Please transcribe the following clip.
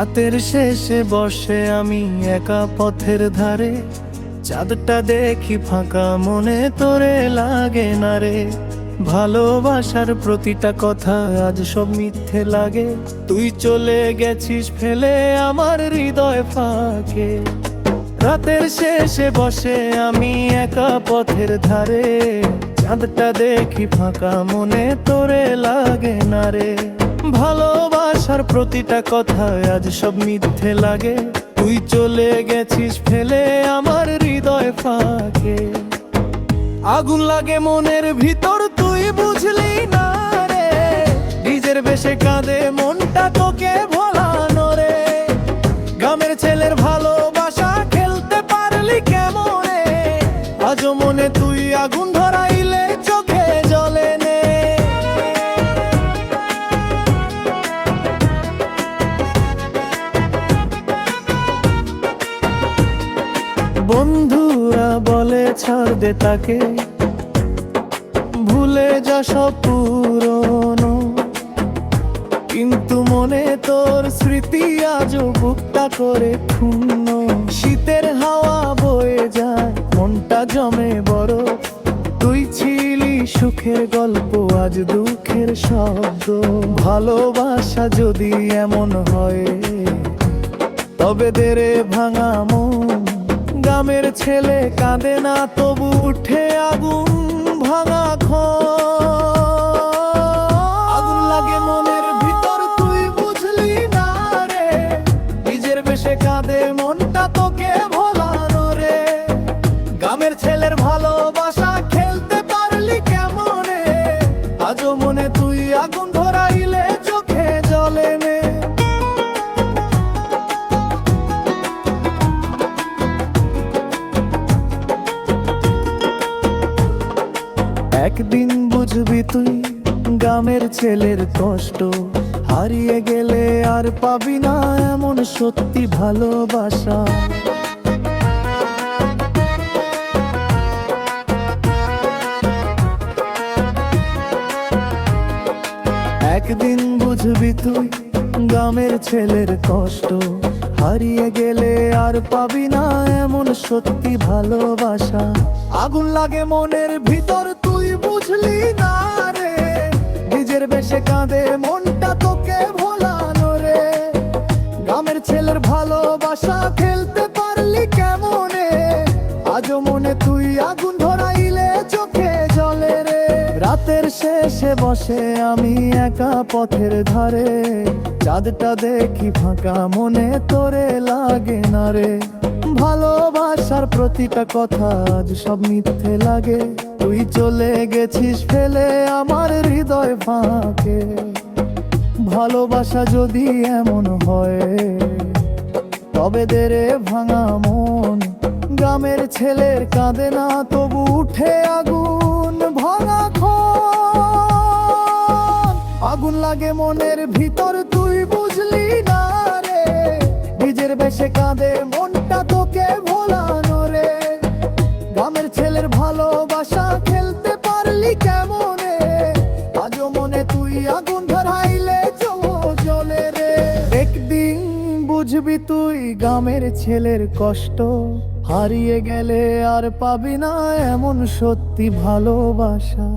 রাতের শেষে বসে আমি একা পথের ধারে। চাঁদটা দেখি ফাঁকা, মনে তোরে লাগে না রে। ভালোবাসার প্রতিটা কথা আজ সব মিথ্যে লাগে। তুই চলে গেছিস, ফেলে আমার হৃদয় ফাঁকে। রাতের শেষে বসে আমি একা পথের ধারে। চাঁদটা দেখি ফাঁকা, মনে তোরে লাগে না রে। ভালোবাসার প্রতিটা কথা আজ সব মিথ্যে লাগে। তুই চলে গেছিস ফেলে আমার হৃদয় ফাঁকে। আগুন লাগে মনের ভিতর, তুই বুঝলি না রে। নিজের বেশে কাঁদে মনটা তোকে ভোলানো রে। গ্রামের ছেলের ভালোবাসা খেলতে পারলি কেমনে? আজও ছাড় দে তাকে। ভুলে যা সব পুরনো। কিন্তু মনে তোর স্মৃতি আজও বুকটা করে ক্ষুণ্ণ। শীতের হাওয়া বয়ে যায়, মনটা জমে বড়। তুই ছিলি সুখের গল্প, আজ দুঃখের শব্দ। ভালোবাসা যদি এমন হয়, তবে দেরে ভাঙা মন। গ্রামের ছেলে কাঁদে না, তবু উঠে আগুন ভাঙা খ মনের ভিতর, তুই বুঝলি না রে। নিজের কাঁদে মনটা তোকে ভোলানো রে। গ্রামের ছেলের ভালোবাসা একদিন বুঝবি তুই, গ্রামের ছেলের কষ্ট। হারিয়ে গেলে আর পাবি না এমন সত্যি ভালোবাসা। একদিন বুঝবি তুই, গ্রামের ছেলের কষ্ট। হারিয়ে গেলে আর পাবি না এমন সত্যি ভালোবাসা। আগুন লাগে মনের ভিতর, তুই বুঝলি না রে। নিজের বেশে কাঁদে মনটা তোকে ভোলানো রে। গ্রামের ছেলের ভালোবাসা খেলতে পারলি কেমনে? আজও মনে তুই আগুন শেষে বসে আমি একা পথের ধারে। চাঁদটা দেখি ফাঁকা, মনে তোরে লাগে না রে। ভালোবাসার প্রতিটা কথা আজ সব মিথ্যে লাগে। তুই চলে গেছিস ফেলে আমার হৃদয় ফাঁকে। ভালোবাসা যদি এমন হয়, তবে দেরে ভাঙা মন। গ্রামের ছেলের কাঁদে না, তবু উঠে আগুন, ভাঙা খন আগুন লাগে মনের ভিতর? তুই বুঝলি না রে। নিজের বেশে কাঁদে, মনটা তোকে ভোলানো রে। গ্রামের ছেলের ভালোবাসা খেলতে পারলি কেমনে? আজও মনে তুই আগুন ধরাইলে জলে রে। একদিন বুঝবি তুই গ্রামের ছেলের কষ্ট। হারিয়ে গেলে আর পাবি না এমন সত্যি ভালোবাসা।